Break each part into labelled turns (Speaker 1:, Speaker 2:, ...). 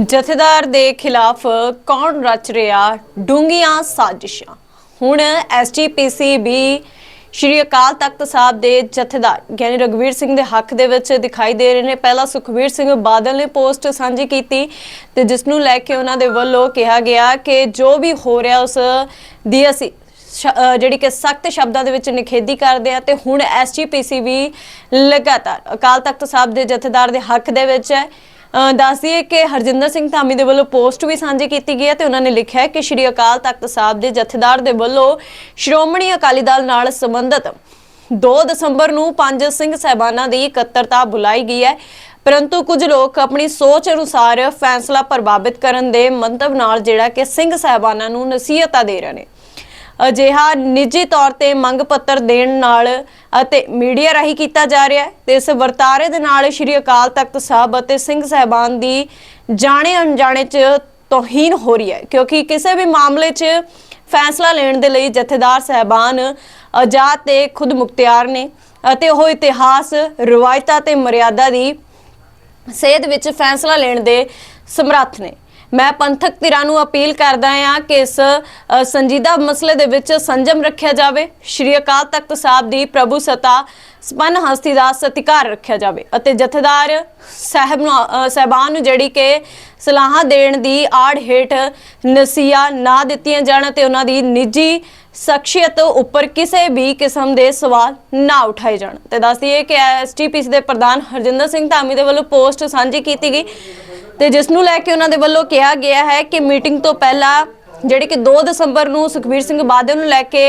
Speaker 1: ਜਥੇਦਾਰ ਦੇ ਖਿਲਾਫ ਕੌਣ ਰਚ ਰਿਹਾ ਡੂੰਗੀਆਂ ਸਾਜ਼ਿਸ਼ਾਂ? ਹੁਣ ਐਸਜੀਪੀਸੀ ਵੀ ਸ਼੍ਰੀ ਅਕਾਲ ਤਖਤ ਸਾਹਿਬ ਦੇ ਜਥੇਦਾਰ ਗਿਆਨੀ ਰਗਵੀਰ ਸਿੰਘ ਦੇ ਹੱਕ ਦੇ ਵਿੱਚ ਦਿਖਾਈ ਦੇ ਰਹੇ ਨੇ। ਪਹਿਲਾਂ ਸੁਖਵੀਰ ਸਿੰਘ ਬਾਦਲ ਨੇ ਪੋਸਟ ਸਾਂਝੀ ਕੀਤੀ ਤੇ ਜਿਸ ਨੂੰ ਲੈ ਕੇ ਉਹਨਾਂ ਦੇ ਵੱਲੋਂ ਕਿਹਾ ਗਿਆ ਕਿ ਜੋ ਵੀ ਹੋ ਰਿਹਾ ਉਸ ਦੀ ਅਸੀਂ ਜਿਹੜੀ ਕਿ ਸਖਤ ਸ਼ਬਦਾਂ ਦੇ ਵਿੱਚ ਨਿਖੇਧੀ ਕਰਦੇ ਆ ਤੇ ਹੁਣ ਐਸਜੀਪੀਸੀ ਵੀ ਲਗਾਤਾਰ ਅਕਾਲ ਤਖਤ ਸਾਹਿਬ ਦੇ ਜਥੇਦਾਰ ਦੇ ਹੱਕ ਦੇ ਵਿੱਚ ਹੈ। ਦੱਸ ਦਈਏ ਕਿ ਹਰਜਿੰਦਰ ਸਿੰਘ ਧਾਮੀ ਦੇ ਵੱਲੋਂ ਪੋਸਟ ਵੀ ਸਾਂਝੀ ਕੀਤੀ ਗਈ ਹੈ ਤੇ ਉਹਨਾਂ ਨੇ ਲਿਖਿਆ ਹੈ ਕਿ ਸ਼੍ਰੀ ਅਕਾਲ ਤਖਤ ਸਾਹਿਬ ਦੇ ਜਥੇਦਾਰ ਦੇ ਵੱਲੋਂ ਸ਼੍ਰੋਮਣੀ ਅਕਾਲੀ ਦਲ ਨਾਲ ਸੰਬੰਧਿਤ 2 ਦਸੰਬਰ ਨੂੰ ਪੰਜ ਸਿੰਘ ਸਹਿਬਾਨਾਂ ਦੀ ਇਕੱਤਰਤਾ ਬੁਲਾਈ ਗਈ ਹੈ। ਪਰੰਤੂ ਕੁਝ ਲੋਕ ਆਪਣੀ ਸੋਚ ਅਨੁਸਾਰ ਫੈਸਲਾ ਪ੍ਰਭਾਵਿਤ ਕਰਨ ਦੇ ਮੰਤਵ ਨਾਲ ਜਿਹੜਾ ਕਿ ਸਿੰਘ ਸਹਿਬਾਨਾਂ ਨੂੰ ਨਸੀਹਤਾਂ ਦੇ ਰਹੇ ਨੇ। ਅਜਿਹਾ ਨਿੱਜੀ ਤੌਰ ਤੇ ਮੰਗ ਪੱਤਰ ਦੇਣ ਨਾਲ ਅਤੇ ਮੀਡੀਆ ਰਾਹੀਂ ਕੀਤਾ ਜਾ ਰਿਹਾ ਹੈ। ਤੇ ਇਸ ਵਰਤਾਰੇ ਦੇ ਨਾਲ ਸ਼੍ਰੀ ਅਕਾਲ ਤਖਤ ਸਾਹਿਬ ਅਤੇ ਸਿੰਘ ਸਹਿਬਾਨ ਦੀ ਜਾਣੇ ਅਣਜਾਣੇ ਚ ਤੋਹੀਨ ਹੋ ਰਹੀ ਹੈ। ਕਿਉਂਕਿ ਕਿਸੇ ਵੀ ਮਾਮਲੇ 'ਚ ਫੈਸਲਾ ਲੈਣ ਦੇ ਲਈ ਜਥੇਦਾਰ ਸਹਿਬਾਨ ਆਜ਼ਾਦ ਤੇ ਖੁਦ ਮੁਖਤਿਆਰ ਨੇ ਅਤੇ ਉਹ ਇਤਿਹਾਸ, ਰਵਾਇਤਾਂ ਤੇ ਮਰਿਆਦਾ ਦੀ ਸੇਧ ਵਿੱਚ ਫੈਸਲਾ ਲੈਣ ਦੇ ਸਮਰੱਥ ਨੇ। ਮੈਂ ਪੰਥਕ ਧਿਰਾਂ ਨੂੰ ਅਪੀਲ ਕਰਦਾ ਹਾਂ ਕਿ ਇਸ ਸੰਜੀਦਾ ਮਸਲੇ ਦੇ ਵਿੱਚ ਸੰਜਮ ਰੱਖਿਆ ਜਾਵੇ। ਸ਼੍ਰੀ ਅਕਾਲ ਤਖਤ ਸਾਹਿਬ ਦੀ ਪ੍ਰਭੂ ਸਤਾ, ਸਪਨ ਹਸਤੀ ਦਾ ਸਤਿਕਾਰ ਰੱਖਿਆ ਜਾਵੇ ਅਤੇ ਜਥੇਦਾਰ ਸਾਹਿਬ ਨੂੰ ਸਾਹਿਬਾਨ ਨੂੰ ਜਿਹੜੀ ਕਿ ਸਲਾਹਾਂ ਦੇਣ ਦੀ ਆੜ ਹੇਠ ਨਸੀਆ ਨਾ ਦਿੱਤੀਆਂ ਜਾਣ ਤੇ ਉਹਨਾਂ ਦੀ ਨਿੱਜੀ ਸ਼ਖਸੀਅਤ ਉੱਪਰ ਕਿਸੇ ਵੀ ਕਿਸਮ ਦੇ ਸਵਾਲ ਨਾ ਉਠਾਏ ਜਾਣ। ਤੇ ਦੱਸ ਦਈਏ ਕਿ ਐਸਟੀਪੀਸੀ ਦੇ ਪ੍ਰਧਾਨ ਹਰਜਿੰਦਰ ਸਿੰਘ ਧਾਮੀ ਦੇ ਵੱਲੋਂ ਪੋਸਟ ਸਾਂਝੀ ਕੀਤੀ ਗਈ। ਤੇ ਜਿਸ ਨੂੰ ਲੈ ਕੇ ਉਹਨਾਂ ਦੇ ਵੱਲੋਂ ਕਿਹਾ ਗਿਆ ਹੈ ਕਿ ਮੀਟਿੰਗ ਤੋਂ ਪਹਿਲਾਂ ਜਿਹੜੇ ਕਿ 2 ਦਸੰਬਰ ਨੂੰ ਸੁਖਬੀਰ ਸਿੰਘ ਬਾਦਲ ਨੂੰ ਲੈ ਕੇ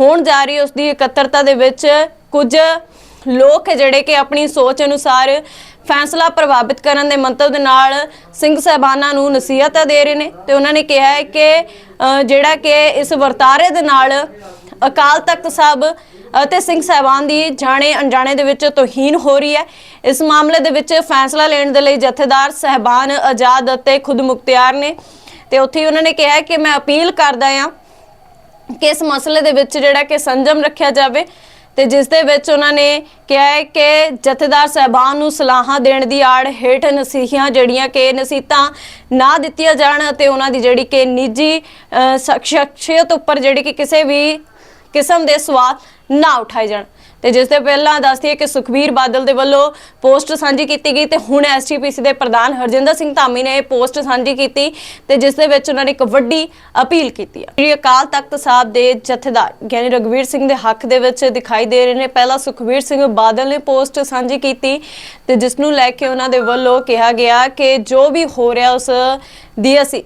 Speaker 1: ਹੋਣ ਜਾ ਰਹੀ ਉਸ ਦੀ ਇਕੱਤਰਤਾ ਦੇ ਵਿੱਚ ਕੁਝ ਲੋਕ ਜਿਹੜੇ ਕਿ ਆਪਣੀ ਸੋਚ ਅਨੁਸਾਰ ਫੈਸਲਾ ਪ੍ਰਭਾਵਿਤ ਕਰਨ ਦੇ ਮੰਤਵ ਦੇ ਨਾਲ ਸਿੰਘ ਸਹਿਬਾਨਾਂ ਨੂੰ ਨਸੀਹਤਾਂ ਦੇ ਰਹੇ ਨੇ ਤੇ ਉਹਨਾਂ ਨੇ ਕਿਹਾ ਹੈ ਕਿ ਜਿਹੜਾ ਕਿ ਇਸ ਵਰਤਾਰੇ ਦੇ ਨਾਲ ਅਕਾਲ ਤਖਤ ਸਾਹਿਬ ਅਤੇ ਸਿੰਘ ਸਾਹਿਬਾਨ ਦੀ ਜਾਣੇ ਅਣਜਾਣੇ ਦੇ ਵਿੱਚ ਤੋਹੀਨ ਹੋ ਰਹੀ ਹੈ। ਇਸ ਮਾਮਲੇ ਦੇ ਵਿੱਚ ਫੈਸਲਾ ਲੈਣ ਦੇ ਲਈ ਜਥੇਦਾਰ ਸਹਿਬਾਨ ਆਜ਼ਾਦ ਅਤੇ ਖੁਦ ਮੁਖਤਿਆਰ ਨੇ। ਤੇ ਉੱਥੇ ਉਹਨਾਂ ਨੇ ਕਿਹਾ ਕਿ ਮੈਂ ਅਪੀਲ ਕਰਦਾ ਹਾਂ ਕਿ ਇਸ ਮਸਲੇ ਦੇ ਵਿੱਚ ਜਿਹੜਾ ਕਿ ਸੰਜਮ ਰੱਖਿਆ ਜਾਵੇ। ਤੇ ਜਿਸ ਦੇ ਵਿੱਚ ਉਹਨਾਂ ਨੇ ਕਿਹਾ ਹੈ ਕਿ ਜਥੇਦਾਰ ਸਹਿਬਾਨ ਨੂੰ ਸਲਾਹਾਂ ਦੇਣ ਦੀ ਆੜ ਹੇਠ ਨਸੀਹਾਂ ਜਿਹੜੀਆਂ ਕਿ ਨਸੀਹਤਾਂ ਨਾ ਦਿੱਤੀਆਂ ਜਾਣ ਅਤੇ ਉਹਨਾਂ ਦੀ ਜਿਹੜੀ ਕਿ ਨਿੱਜੀ ਅਹ, ਸ਼ਖਸੀਅਤ ਉੱਪਰ ਜਿਹੜੀ ਕਿ ਕਿਸੇ ਵੀ ਕਿਸਮ ਦੇ ਸਵਾਲ ਨਾ ਉਠਾਏ ਜਾਣ। ਤੇ ਜਿਸ ਦੇ ਪਹਿਲਾਂ ਦੱਸਦੀ ਹੈ ਕਿ ਸੁਖਬੀਰ ਬਾਦਲ ਦੇ ਵੱਲੋਂ ਪੋਸਟ ਸਾਂਝੀ ਕੀਤੀ ਗਈ ਤੇ ਹੁਣ ਐਸਟੀਪੀਸੀ ਦੇ ਪ੍ਰਧਾਨ ਹਰਜਿੰਦਰ ਸਿੰਘ ਧਾਮੀ ਨੇ ਇਹ ਪੋਸਟ ਸਾਂਝੀ ਕੀਤੀ ਤੇ ਜਿਸ ਦੇ ਵਿੱਚ ਉਹਨਾਂ ਨੇ ਇੱਕ ਵੱਡੀ ਅਪੀਲ ਕੀਤੀ ਹੈ। ਸ੍ਰੀ ਅਕਾਲ ਤਖਤ ਸਾਹਿਬ ਦੇ ਜਥੇਦਾਰ ਗਿਆਨੀ ਰਗਵੀਰ ਸਿੰਘ ਦੇ ਹੱਕ ਦੇ ਵਿੱਚ ਦਿਖਾਈ ਦੇ ਰਹੇ ਨੇ। ਪਹਿਲਾਂ ਸੁਖਬੀਰ ਸਿੰਘ ਬਾਦਲ ਨੇ ਪੋਸਟ ਸਾਂਝੀ ਕੀਤੀ ਤੇ ਜਿਸ ਨੂੰ ਲੈ ਕੇ ਉਹਨਾਂ ਦੇ ਵੱਲੋਂ ਕਿਹਾ ਗਿਆ ਕਿ ਜੋ ਵੀ ਹੋ ਰਿਹਾ ਉਸ ਦੀ ਅਸੀਂ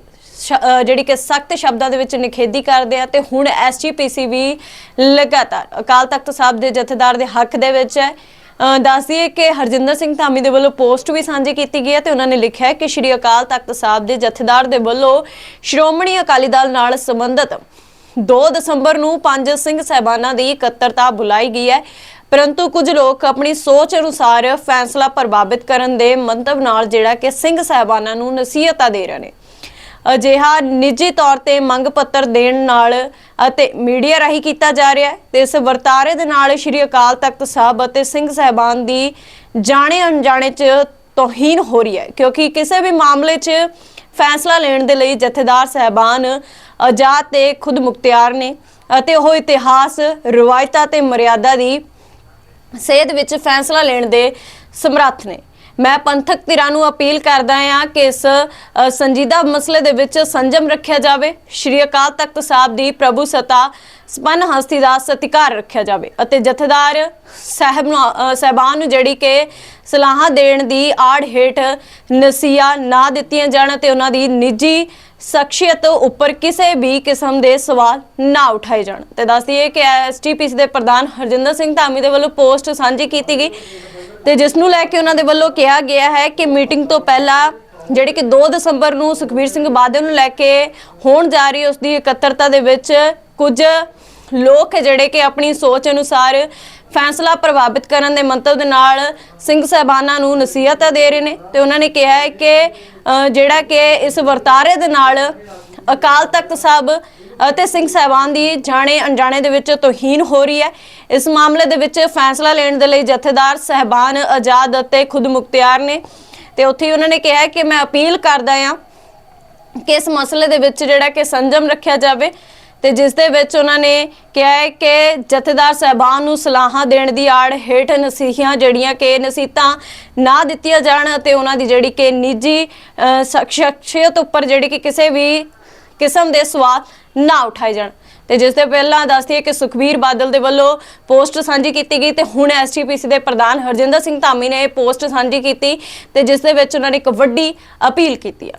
Speaker 1: ਜਿਹੜੀ ਕਿ ਸਖਤ ਸ਼ਬਦਾਂ ਦੇ ਵਿੱਚ ਨਿਖੇਧੀ ਕਰਦੇ ਆ ਤੇ ਹੁਣ ਐਸਜੀਪੀਸੀ ਵੀ ਲਗਾਤਾਰ ਅਕਾਲ ਤਖਤ ਸਾਹਿਬ ਦੇ ਜਥੇਦਾਰ ਦੇ ਹੱਕ ਦੇ ਵਿੱਚ ਹੈ। ਅ, ਦੱਸ ਦਈਏ ਕਿ ਹਰਜਿੰਦਰ ਸਿੰਘ ਧਾਮੀ ਦੇ ਵੱਲੋਂ ਪੋਸਟ ਵੀ ਸਾਂਝੀ ਕੀਤੀ ਗਈ ਹੈ ਤੇ ਉਹਨਾਂ ਨੇ ਲਿਖਿਆ ਹੈ ਕਿ ਸ਼੍ਰੀ ਅਕਾਲ ਤਖਤ ਸਾਹਿਬ ਦੇ ਜਥੇਦਾਰ ਦੇ ਵੱਲੋਂ ਸ਼੍ਰੋਮਣੀ ਅਕਾਲੀ ਦਲ ਨਾਲ ਸੰਬੰਧਿਤ 2 ਦਸੰਬਰ ਨੂੰ ਪੰਜ ਸਿੰਘ ਸਹਿਬਾਨਾਂ ਦੀ ਇਕੱਤਰਤਾ ਬੁਲਾਈ ਗਈ ਹੈ। ਪਰੰਤੂ ਕੁਝ ਲੋਕ ਆਪਣੀ ਸੋਚ ਅਨੁਸਾਰ ਫੈਸਲਾ ਪ੍ਰਭਾਵਿਤ ਕਰਨ ਦੇ ਮੰਤਵ ਨਾਲ ਜਿਹੜਾ ਕਿ ਸਿੰਘ ਸਹਿਬਾਨਾਂ ਨੂੰ ਨਸੀਹਤਾਂ ਦੇ ਰਹੇ ਨੇ। ਅਜਿਹਾ ਨਿੱਜੀ ਤੌਰ ਤੇ ਮੰਗ ਪੱਤਰ ਦੇਣ ਨਾਲ ਅਤੇ ਮੀਡੀਆ ਰਾਹੀਂ ਕੀਤਾ ਜਾ ਰਿਹਾ ਹੈ। ਤੇ ਇਸ ਵਰਤਾਰੇ ਦੇ ਨਾਲ ਸ਼੍ਰੀ ਅਕਾਲ ਤਖਤ ਸਾਹਿਬ ਅਤੇ ਸਿੰਘ ਸਹਿਬਾਨ ਦੀ ਜਾਣੇ ਅਣਜਾਣੇ ਚ ਤੋਹੀਨ ਹੋ ਰਹੀ ਹੈ। ਕਿਉਂਕਿ ਕਿਸੇ ਵੀ ਮਾਮਲੇ 'ਚ ਫੈਸਲਾ ਲੈਣ ਦੇ ਲਈ ਜਥੇਦਾਰ ਸਹਿਬਾਨ ਆਜ਼ਾਦ ਤੇ ਖੁਦ ਮੁਖਤਿਆਰ ਨੇ ਅਤੇ ਉਹ ਇਤਿਹਾਸ, ਰਵਾਇਤਾਂ ਤੇ ਮਰਿਆਦਾ ਦੀ ਸੇਧ ਵਿੱਚ ਫੈਸਲਾ ਲੈਣ ਦੇ ਸਮਰੱਥ ਨੇ। ਮੈਂ ਪੰਥਕ ਧਿਰਾਂ ਨੂੰ ਅਪੀਲ ਕਰਦਾ ਹਾਂ ਕਿ ਇਸ ਸੰਜੀਦਾ ਮਸਲੇ ਦੇ ਵਿੱਚ ਸੰਜਮ ਰੱਖਿਆ ਜਾਵੇ। ਸ਼੍ਰੀ ਅਕਾਲ ਤਖਤ ਸਾਹਿਬ ਦੀ ਪ੍ਰਭੂ ਸਤਾ, ਸਪਨ ਹਸਤੀ ਦਾ ਸਤਿਕਾਰ ਰੱਖਿਆ ਜਾਵੇ ਅਤੇ ਜਥੇਦਾਰ ਸਾਹਿਬ ਨੂੰ ਸਾਹਿਬਾਨ ਨੂੰ ਜਿਹੜੀ ਕਿ ਸਲਾਹਾਂ ਦੇਣ ਦੀ ਆੜ ਹੇਠ ਨਸੀਆ ਨਾ ਦਿੱਤੀਆਂ ਜਾਣ ਤੇ ਉਹਨਾਂ ਦੀ ਨਿੱਜੀ ਸ਼ਖਸੀਅਤ ਉੱਪਰ ਕਿਸੇ ਵੀ ਕਿਸਮ ਦੇ ਸਵਾਲ ਨਾ ਉਠਾਏ ਜਾਣ। ਤੇ ਦੱਸ ਦਈਏ ਕਿ ਐਸਟੀਪੀਸੀ ਦੇ ਪ੍ਰਧਾਨ ਹਰਜਿੰਦਰ ਸਿੰਘ ਧਾਮੀ ਦੇ ਵੱਲੋਂ ਪੋਸਟ ਸਾਂਝੀ ਕੀਤੀ ਗਈ। ਤੇ ਜਿਸ ਨੂੰ ਲੈ ਕੇ ਉਹਨਾਂ ਦੇ ਵੱਲੋਂ ਕਿਹਾ ਗਿਆ ਹੈ ਕਿ ਮੀਟਿੰਗ ਤੋਂ ਪਹਿਲਾਂ ਜਿਹੜੇ ਕਿ 2 ਦਸੰਬਰ ਨੂੰ ਸੁਖਬੀਰ ਸਿੰਘ ਬਾਦਲ ਨੂੰ ਲੈ ਕੇ ਹੋਣ ਜਾ ਰਹੀ ਉਸ ਦੀ ਇਕੱਤਰਤਾ ਦੇ ਵਿੱਚ ਕੁਝ ਲੋਕ ਜਿਹੜੇ ਕਿ ਆਪਣੀ ਸੋਚ ਅਨੁਸਾਰ ਫੈਸਲਾ ਪ੍ਰਭਾਵਿਤ ਕਰਨ ਦੇ ਮੰਤਵ ਦੇ ਨਾਲ ਸਿੰਘ ਸਹਿਬਾਨਾਂ ਨੂੰ ਨਸੀਹਤਾਂ ਦੇ ਰਹੇ ਨੇ ਤੇ ਉਹਨਾਂ ਨੇ ਕਿਹਾ ਹੈ ਕਿ ਜਿਹੜਾ ਕਿ ਇਸ ਵਰਤਾਰੇ ਦੇ ਨਾਲ ਅਕਾਲ ਤਖਤ ਸਾਹਿਬ ਅਤੇ ਸਿੰਘ ਸਾਹਿਬਾਨ ਦੀ ਜਾਣੇ ਅਣਜਾਣੇ ਦੇ ਵਿੱਚ ਤੋਹੀਨ ਹੋ ਰਹੀ ਹੈ। ਇਸ ਮਾਮਲੇ ਦੇ ਵਿੱਚ ਫੈਸਲਾ ਲੈਣ ਦੇ ਲਈ ਜਥੇਦਾਰ ਸਹਿਬਾਨ ਆਜ਼ਾਦ ਅਤੇ ਖੁਦ ਮੁਖਤਿਆਰ ਨੇ ਤੇ ਉੱਥੇ ਹੀ ਉਹਨਾਂ ਨੇ ਕਿਹਾ ਕਿ ਮੈਂ ਅਪੀਲ ਕਰਦਾ ਆ ਕਿ ਇਸ ਮਸਲੇ ਦੇ ਵਿੱਚ ਜਿਹੜਾ ਕਿ ਸੰਜਮ ਰੱਖਿਆ ਜਾਵੇ ਤੇ ਜਿਸ ਦੇ ਵਿੱਚ ਉਹਨਾਂ ਨੇ ਕਿਹਾ ਹੈ ਕਿ ਜਥੇਦਾਰ ਸਹਿਬਾਨ ਨੂੰ ਸਲਾਹਾਂ ਦੇਣ ਦੀ ਆੜ ਹੇਠ ਨਸੀਹਾਂ ਜਿਹੜੀਆਂ ਕਿ ਨਸੀਹਤਾਂ ਨਾ ਦਿੱਤੀਆਂ ਜਾਣ ਅਤੇ ਉਹਨਾਂ ਦੀ ਜਿਹੜੀ ਕਿ ਨਿੱਜੀ ਸ਼ਖਸੀਅਤ ਉੱਪਰ ਜਿਹੜੀ ਕਿ ਕਿਸੇ ਵੀ ਕਿਸਮ ਦੇ ਸਵਾਲ ਨਾ ਉਠਾਏ ਜਾਣ। ਤੇ ਜਿਸ ਦੇ ਪਹਿਲਾਂ ਦੱਸਦੀ ਹੈ ਕਿ ਸੁਖਬੀਰ ਬਾਦਲ ਦੇ ਵੱਲੋਂ ਪੋਸਟ ਸਾਂਝੀ ਕੀਤੀ ਗਈ ਤੇ ਹੁਣ ਐਸਟੀਪੀਸੀ ਦੇ ਪ੍ਰਧਾਨ ਹਰਜਿੰਦਰ ਸਿੰਘ ਧਾਮੀ ਨੇ ਇਹ ਪੋਸਟ ਸਾਂਝੀ ਕੀਤੀ ਤੇ ਜਿਸ ਦੇ ਵਿੱਚ ਉਹਨਾਂ ਨੇ ਇੱਕ ਵੱਡੀ ਅਪੀਲ ਕੀਤੀ ਹੈ